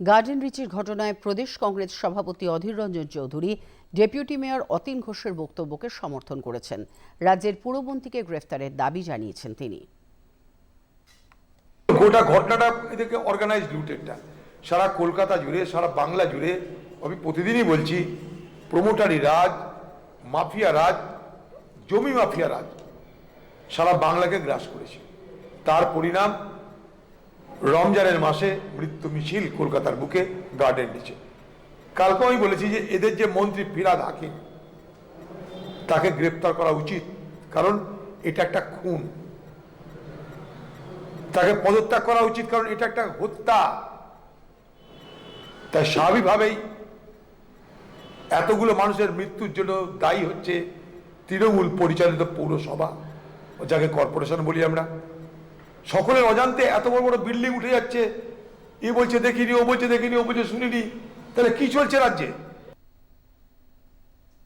Garden রিচের ঘটনায় প্রদেশ কংগ্রেস সভাপতি অধীর রঞ্জন চৌধুরী, ডেপুটি মেয়র অতীন ঘোষের বক্তব্যকে সমর্থন করেছেন। রাজ্যের পুরমন্ত্রীকে গ্রেফতারের দাবি জানিয়েছেন তিনি। গোটা ঘটনাটা এদেরকে অর্গানাইজ লুটেডটা সারা কলকাতা জুড়ে, সারা বাংলা জুড়ে আমি প্রতিদিনই বলছি প্রমোটারি রাজ, মাফিয়া রাজ, জমি মাফিয়া রাজ, সারা বাংলাকে গ্রাস করেছে। তার পরিণাম রমজানের মাসে মৃত্যু মিছিল কলকাতার বুকে গার্ডেন নিচে। কালকে আমি বলেছি যে এদের যে মন্ত্রী ফিরাদ হাকিম, তাকে গ্রেপ্তার করা উচিত, কারণ এটা একটা খুন। তাকে পদত্যাগ করা উচিত, কারণ এটা একটা হত্যা। তাই স্বাভাবিকভাবেই এতগুলো মানুষের মৃত্যুর জন্য দায়ী হচ্ছে তৃণমূল পরিচালিত পৌরসভা, যাকে কর্পোরেশন বলি আমরা। সকলের অজান্তে এত বড় বড় বিল্ডিং উঠে যাচ্ছে। এ বলছে দেখিনি, ও বলছে দেখিনি, ও বলছে শুনিনি। তাহলে কি চলছে রাজ্যে?